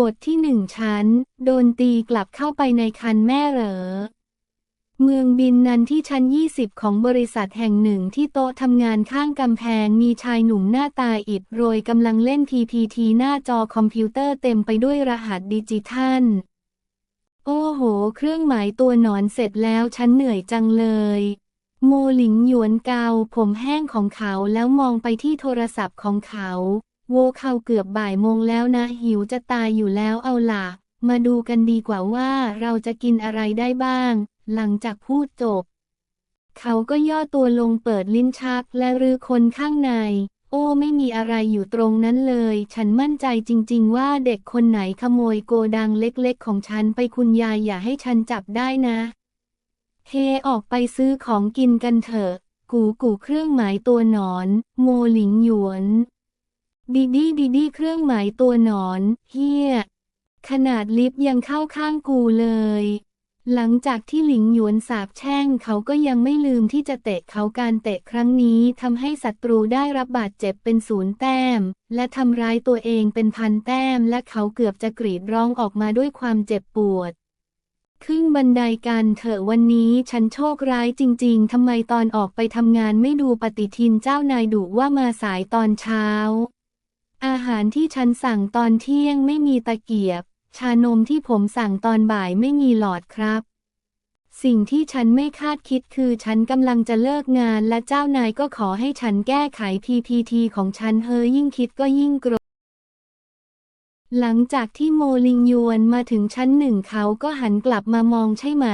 บทที่หนึ่งชั้น โดนตีกลับเข้าไปในคันแม่เหรอ เมืองบินนันที่ชั้น 20 ของบริษัทแห่งหนึ่งที่โต๊ะทำงานข้างกำแพงมีชายหนุ่มหน้าตาอิดโรยกำลังเล่น PPT หน้าจอคอมพิวเตอร์เต็มไปด้วยรหัสดิจิทัล โอ้โห เครื่องหมายตัวหนอนเสร็จแล้วฉันเหนื่อยจังเลย โมหลิงหยวนเกาผมแห้งของเขาแล้วมองไปที่โทรศัพท์ของเขา โวเขาเกือบบ่ายโมงแล้วนะ หิวจะตายอยู่แล้วเอาล่ะ มาดูกันดีกว่าว่าเราจะกินอะไรได้บ้าง หลังจากพูดจบ เขาก็ย่อตัวลงเปิดลิ้นชักและรื้อคนข้างใน โอ้ไม่มีอะไรอยู่ตรงนั้นเลย ฉันมั่นใจจริง ๆ ว่าเด็กคนไหนขโมยโกดังเล็กๆ ของฉันไปคุณยายอย่าให้ฉันจับได้นะเฮออกไปซื้อของกินกันเถอะ กูกูเครื่องหมายตัวหนอน โมหลิงหยวน ดีดีดีดีเครื่องหมายตัวหนอนเฮียขนาดลิฟยังเข้าข้างกูเลย หลังจากที่หลิงหยวนสาบแช่งเขาก็ยังไม่ลืมที่จะเตะเขาการเตะครั้งนี้ทำให้ศัตรูได้รับบาดเจ็บเป็นศูนย์แต้ม และทำร้ายตัวเองเป็นพันแต้ม และเขาเกือบจะกรีดร้องออกมาด้วยความเจ็บปวดขึ้นบันไดกันเถอะวันนี้ฉันโชคร้ายจริง ๆ ทำไมตอนออกไปทำงานไม่ดูปฏิทินเจ้านายดุว่ามาสายตอนเช้า อาหารที่ฉันสั่งตอนเที่ยงไม่มีตะเกียบ ชานมที่ผมสั่งตอนบ่ายไม่มีหลอดครับ สิ่งที่ฉันไม่คาดคิดคือฉันกำลังจะเลิกงานและเจ้านายก็ขอให้ฉันแก้ไข PPT ของฉันเฮอยิ่งคิดก็ยิ่งโกรธหลังจากที่โมลิงยวนมาถึงชั้นหนึ่งเขาก็หันกลับมามองใช่ไหม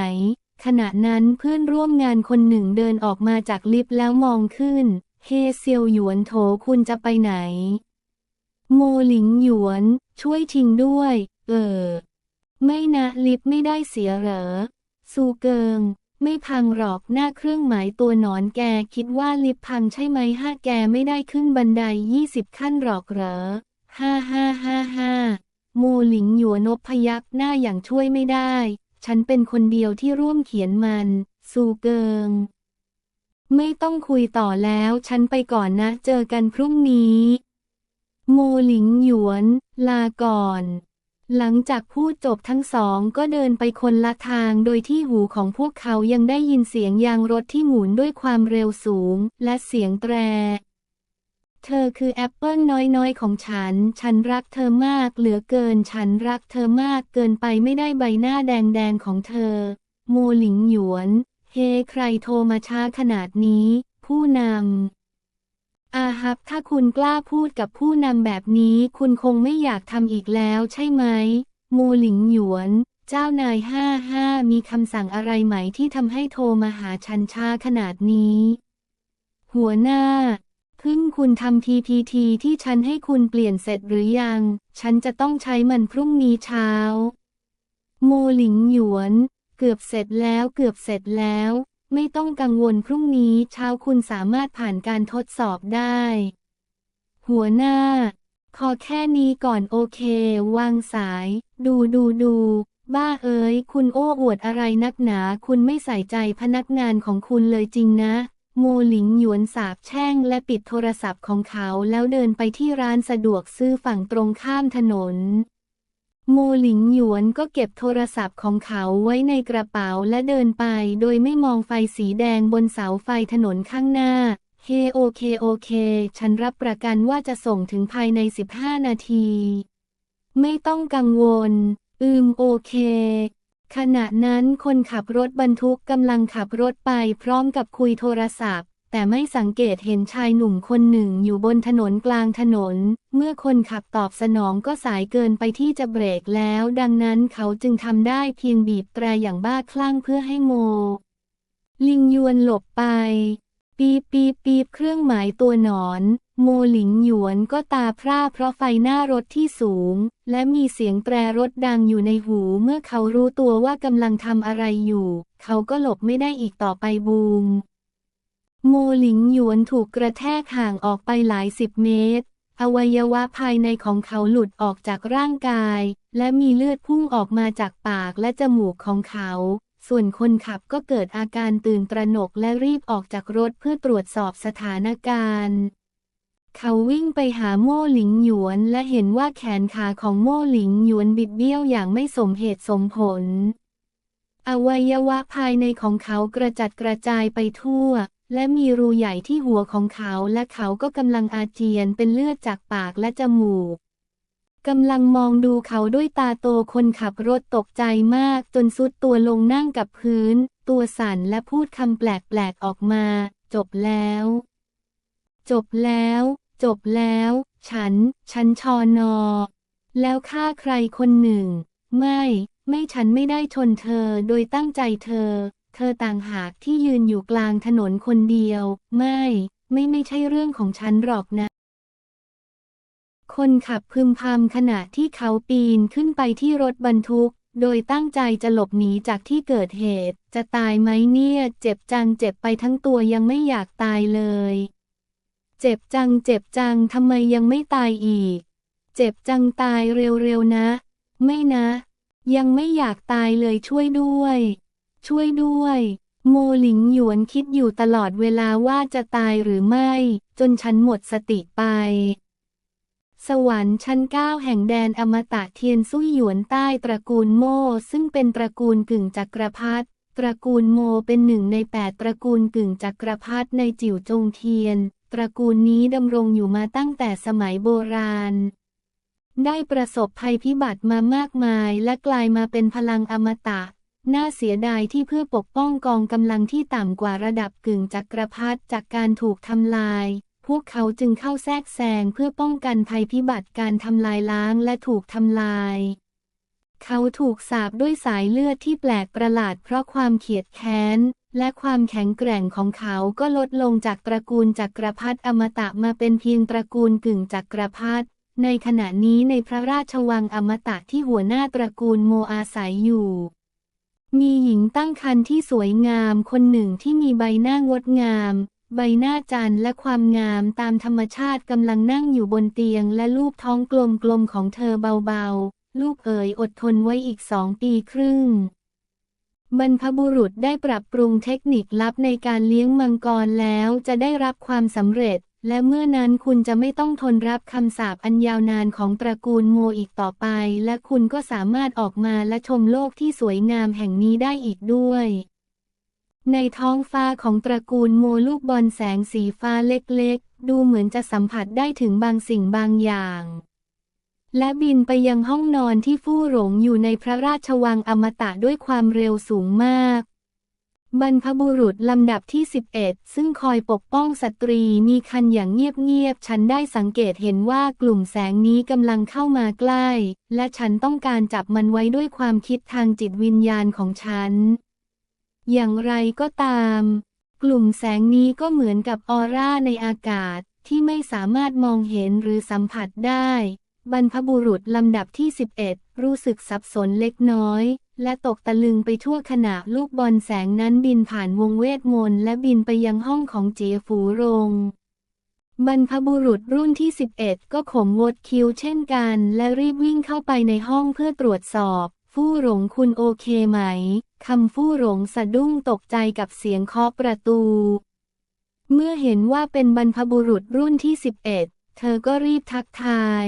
ขณะนั้นเพื่อนร่วมงานคนหนึ่งเดินออกมาจากลิฟต์แล้วมองขึ้น เฮเซียวหยวนโถคุณจะไปไหน โมหลิงหยวน ช่วยทิ้งด้วย เออ ไม่นะลิฟไม่ได้เสียเหรอ ซูเกิง ไม่พังหรอกหน้าเครื่องหมายตัวหนอนแกคิดว่าลิฟพังใช่ไหมห้าแกไม่ได้ขึ้นบันไดยี่สิบขั้นหรอกเหรอห้าห้าห้าห้าโมหลิงหยวนบพยักหน้าอย่างช่วยไม่ได้ ฉันเป็นคนเดียวที่ร่วมเขียนมัน ซูเกิง ไม่ต้องคุยต่อแล้ว ฉันไปก่อนนะ เจอกันพรุ่งนี้ โมหลิงหยวน ลาก่อน หลังจากพูดจบทั้งสองก็เดินไปคนละทางโดยที่หูของพวกเขายังได้ยินเสียงยางรถที่หมุนด้วยความเร็วสูง และเสียงแตร เธอคือแอปเปิลน้อยๆของฉัน ฉันรักเธอมากเหลือเกิน ฉันรักเธอมากเกินไปไม่ได้ใบหน้าแดงๆของเธอ โมหลิงหยวน เฮใครโทรมาช้าขนาดนี้ ผู้นำ อาฮับถ้าคุณกล้าพูดกับผู้นำแบบนี้ คุณคงไม่อยากทำอีกแล้วใช่ไหมโมหลิงหยวน เจ้านายห้าห้ามีคำสั่งอะไรไหมที่ทำให้โทรมาหาฉันชาขนาดนี้ หัวหน้าเพิ่งคุณทำ TPT ที่ฉันให้คุณเปลี่ยนเสร็จหรือยัง ฉันจะต้องใช้มันพรุ่งนี้เช้า โมหลิงหยวน เกือบเสร็จแล้วเกือบเสร็จแล้ว ไม่ต้องกังวลพรุ่งนี้เช้าคุณสามารถผ่านการทดสอบได้ หัวหน้า ขอแค่นี้ก่อนโอเค วางสาย ดูดูดู บ้าเอ๋ย คุณโอ้อวดอะไรนักหนา คุณไม่ใส่ใจพนักงานของคุณเลยจริงนะโมหลิงหยวนสาบแช่งและปิดโทรศัพท์ของเขาแล้วเดินไปที่ร้านสะดวกซื้อฝั่งตรงข้ามถนน โมหลิงหยวนก็เก็บโทรศัพท์ของเขาไว้ในกระเป๋าและเดินไป โดยไม่มองไฟสีแดงบนเสาไฟถนนข้างหน้าเฮโอเคโอเค ฉันรับประกันว่าจะส่งถึงภายใน 15 นาที ไม่ต้องกังวล อืมโอเค ขณะนั้นคนขับรถบรรทุกกำลังขับรถไปพร้อมกับคุยโทรศัพท์ แต่ไม่สังเกตเห็นชายหนุ่มคนหนึ่งอยู่บนถนนกลางถนน เมื่อคนขับตอบสนองก็สายเกินไปที่จะเบรกแล้ว ดังนั้นเขาจึงทำได้เพียงบีบแตรอย่างบ้าคลั่งเพื่อให้โม ลิงยวนหลบไป ปีบปีบปีบเครื่องหมายตัวหนอน โมหลิงหยวนก็ตาพร่าเพราะไฟหน้ารถที่สูง และมีเสียงแตรรถดังอยู่ในหูเมื่อเขารู้ตัวว่ากำลังทำอะไรอยู่ เขาก็หลบไม่ได้อีกต่อไปบูม โมหลิงหยวนถูกกระแทกห่างออกไปหลายสิบเมตร อวัยวะภายในของเขาหลุดออกจากร่างกาย และมีเลือดพุ่งออกมาจากปากและจมูกของเขา ส่วนคนขับก็เกิดอาการตื่นตระหนกและรีบออกจากรถเพื่อตรวจสอบสถานการณ์ เขาวิ่งไปหาโม่หลิงหยวนและเห็นว่าแขนขาของโม่หลิงหยวนบิดเบี้ยวอย่างไม่สมเหตุสมผล อวัยวะภายในของเขากระจัดกระจายไปทั่ว และมีรูใหญ่ที่หัวของเขาและเขาก็กำลังอาเจียนเป็นเลือดจากปากและจมูกกำลังมองดูเขาด้วยตาโตคนขับรถตกใจมากจนสุดตัวลงนั่งกับพื้น ตัวสั่นและพูดคำแปลกๆออกมา จบแล้ว จบแล้ว จบแล้ว ฉัน ฉันชอนอ แล้วฆ่าใครคนหนึ่ง ไม่ ไม่ฉันไม่ได้ชนเธอโดยตั้งใจเธอ เธอต่างหากที่ยืนอยู่กลางถนนคนเดียว ไม่ ไม่ไม่ใช่เรื่องของฉันหรอกนะ คนขับพึมพำขณะที่เขาปีนขึ้นไปที่รถบรรทุก โดยตั้งใจจะหลบหนีจากที่เกิดเหตุ จะตายไหมเนี่ย เจ็บจังเจ็บไปทั้งตัวยังไม่อยากตายเลย เจ็บจังเจ็บจังทำไมยังไม่ตายอีก เจ็บจังตายเร็วๆนะ ไม่นะ ยังไม่อยากตายเลยช่วยด้วย ช่วยด้วย โมหลิงหยวนคิดอยู่ตลอดเวลาว่าจะตายหรือไม่ จนฉันหมดสติไป สวรรค์ชั้นเก้าแห่งแดนอมตะเทียนซุยหยวนใต้ตระกูลโมซึ่งเป็นตระกูลกึ่งจักรพรรดิตระกูลโมเป็นหนึ่งในแปดตระกูลกึ่งจักรพรรดิในจิ๋วจงเทียน ตระกูลนี้ดำรงอยู่มาตั้งแต่สมัยโบราณ ได้ประสบภัยพิบัติมามากมายและกลายมาเป็นพลังอมตะ น่าเสียดายที่เพื่อปกป้องกองกำลังที่ต่ำกว่าระดับกึ่งจักรพรรดิจากการถูกทำลาย พวกเขาจึงเข้าแทรกแซงเพื่อป้องกันภัยพิบัติการทำลายล้างและถูกทำลาย เขาถูกสาบด้วยสายเลือดที่แปลกประหลาดเพราะความเขียดแค้น และความแข็งแกร่งของเขาก็ลดลงจากตระกูลจักรพรรดิอมตะมาเป็นเพียงตระกูลกึ่งจักรพรรดิในขณะนี้ในพระราชวังอมตะที่หัวหน้าตระกูลโมอาศัยอยู่ มีหญิงตั้งครรภ์ที่สวยงามคนหนึ่งที่มีใบหน้างดงาม ใบหน้าจันและความงามตามธรรมชาติกำลังนั่งอยู่บนเตียงและลูบท้องกลมๆของเธอเบาๆ ลูกเอ๋ยอดทนไว้อีกสองปีครึ่ง บรรพบุรุษได้ปรับปรุงเทคนิคลับในการเลี้ยงมังกรแล้วจะได้รับความสำเร็จ และเมื่อนั้นคุณจะไม่ต้องทนรับคำสาปอันยาวนานของตระกูลโมอีกต่อไป และคุณก็สามารถออกมาและชมโลกที่สวยงามแห่งนี้ได้อีกด้วย ในท้องฟ้าของตระกูลโมลูกบอลแสงสีฟ้าเล็กๆ ดูเหมือนจะสัมผัสได้ถึงบางสิ่งบางอย่าง และบินไปยังห้องนอนที่ฟู่หลงอยู่ในพระราชวังอมตะด้วยความเร็วสูงมาก บรรพบุรุษลำดับที่ 11 ซึ่งคอยปกป้องสตรีมีคันอย่างเงียบๆ ฉันได้สังเกตเห็นว่ากลุ่มแสงนี้กำลังเข้ามาใกล้ และฉันต้องการจับมันไว้ด้วยความคิดทางจิตวิญญาณของฉัน อย่างไรก็ตาม กลุ่มแสงนี้ก็เหมือนกับออร่าในอากาศที่ไม่สามารถมองเห็นหรือสัมผัสได้ บรรพบุรุษลำดับที่ 11 รู้สึกสับสนเล็กน้อย และตกตะลึงไปทั่วขณะลูกบอลแสงนั้นบินผ่านวงเวทมนต์และบินไปยังห้องของเจียฝูรงบรรพบุรุษรุ่นที่ 11 ก็ขมวดคิ้วเช่นกัน และรีบวิ่งเข้าไปในห้องเพื่อตรวจสอบ ฟู่หลงคุณโอเคไหม คำฟู่หลงสะดุ้งตกใจกับเสียงเคาะประตู เมื่อเห็นว่าเป็นบรรพบุรุษรุ่นที่ 11 เธอก็รีบทักทาย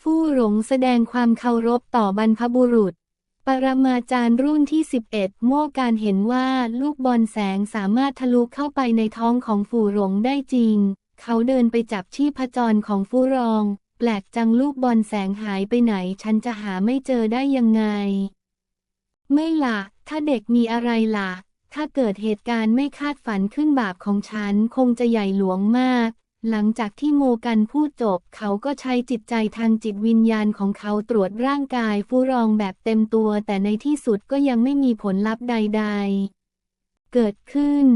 ฟู่หลงแสดงความเคารพต่อบรรพบุรุษ ปรมาจารย์รุ่นที่ 11 โม่การเห็นว่าลูกบอลแสงสามารถทะลุเข้าไปในท้องของฟู่หลงได้จริง เขาเดินไปจับชีพจรของฟูรอง แปลกจังลูกบอลแสงหายไปไหน ฉันจะหาไม่เจอได้ยังไง ไม่ล่ะ ถ้าเด็กมีอะไรล่ะ ถ้าเกิดเหตุการณ์ไม่คาดฝันขึ้นบาปของฉันคงจะใหญ่หลวงมาก หลังจากที่โมกันพูดจบ เขาก็ใช้จิตใจทางจิตวิญญาณของเขาตรวจร่างกายฟูรองแบบเต็มตัว แต่ในที่สุดก็ยังไม่มีผลลัพธ์ใด ๆ เกิดขึ้น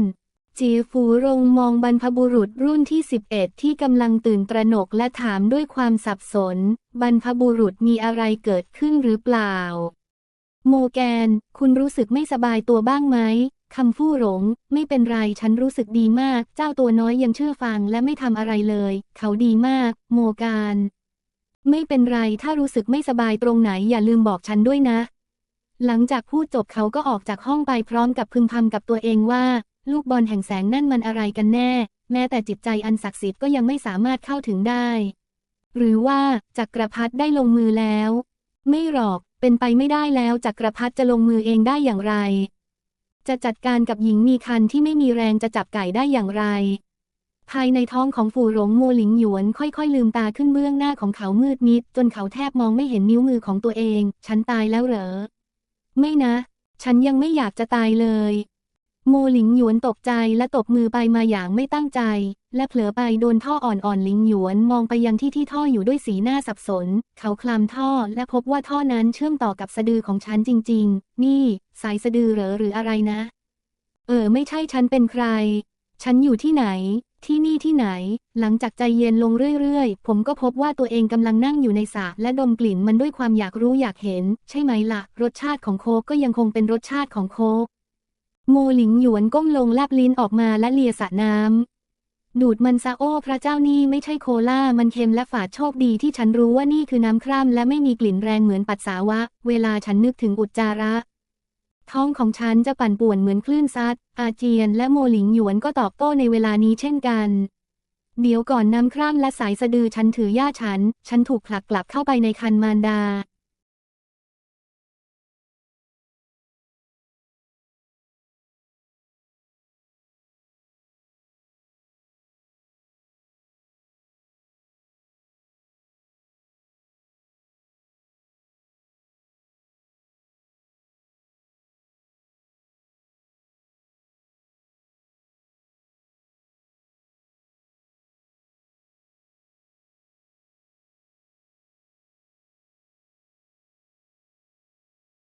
จีฟูรงมองบรรพบุรุษรุ่นที่ 11 ที่กำลังตื่นตระหนกและถามด้วยความสับสน บรรพบุรุษมีอะไรเกิดขึ้นหรือเปล่า โมแกน คุณรู้สึกไม่สบายตัวบ้างไหมคำฟู่หลง ไม่เป็นไรฉันรู้สึกดีมาก เจ้าตัวน้อยยังเชื่อฟังและไม่ทำอะไรเลย เขาดีมาก โมการ ไม่เป็นไรถ้ารู้สึกไม่สบายตรงไหนอย่าลืมบอกฉันด้วยนะ หลังจากพูดจบเขาก็ออกจากห้องไปพร้อมกับพึมพำกับตัวเองว่า ลูกบอลแห่งแสงนั่นมันอะไรกันแน่ แม้แต่จิตใจอันศักดิ์สิทธิ์ก็ยังไม่สามารถเข้าถึงได้ หรือว่าจักรพรรดิได้ลงมือแล้ว ไม่หรอก เป็นไปไม่ได้แล้วจักรพรรดิจะลงมือเองได้อย่างไร จะจัดการกับหญิงมีคันที่ไม่มีแรงจะจับไก่ได้อย่างไร ภายในท้องของฝูหลงโมหลิงหยวนค่อยๆ ลืมตาขึ้นเบื้องหน้าของเขามืดมิด จนเขาแทบมองไม่เห็นนิ้วมือของตัวเอง ฉันตายแล้วเหรอ ไม่นะ ฉันยังไม่อยากจะตายเลย โมหลิงหยวนตกใจและตบมือไปมาอย่างไม่ตั้งใจ และเผลอไปโดนท่ออ่อนๆหลิงหยวนมองไปยังที่ที่ท่ออยู่ด้วยสีหน้าสับสน เขาคลำท่อและพบว่าท่อนั้นเชื่อมต่อกับสะดือของฉันจริง ๆ นี่ สายสะดือเหรอหรืออะไรนะ เออ ไม่ใช่ฉันเป็นใคร ฉันอยู่ที่ไหน ที่นี่ที่ไหน หลังจากใจเย็นลงเรื่อยๆ ผมก็พบว่าตัวเองกำลังนั่งอยู่ในสระและดมกลิ่นมันด้วยความอยากรู้อยากเห็น ใช่ไหมละ่ะ รสชาติของโคกก็ยังคงเป็นรสชาติของโคก โมหลิงหยวนก้มลงแลบลิ้นออกมาและเลียสระน้ำ ดูดมันซะโอ้พระเจ้านี่ไม่ใช่โคลามันเค็มและฝาดโชคดีที่ฉันรู้ว่านี่คือน้ำคร่ำและไม่มีกลิ่นแรงเหมือนปัสสาวะ เวลาฉันนึกถึงอุจจาระ ท้องของฉันจะปั่นป่วนเหมือนคลื่นซัด อาเจียนและโมหลิงหยวนก็ตอบโต้ในเวลานี้เช่นกัน เดี๋ยวก่อนน้ำคร่ำและสายสะดือฉันถือย่าฉัน ฉันถูกผลักกลับเข้าไปในคันมารดา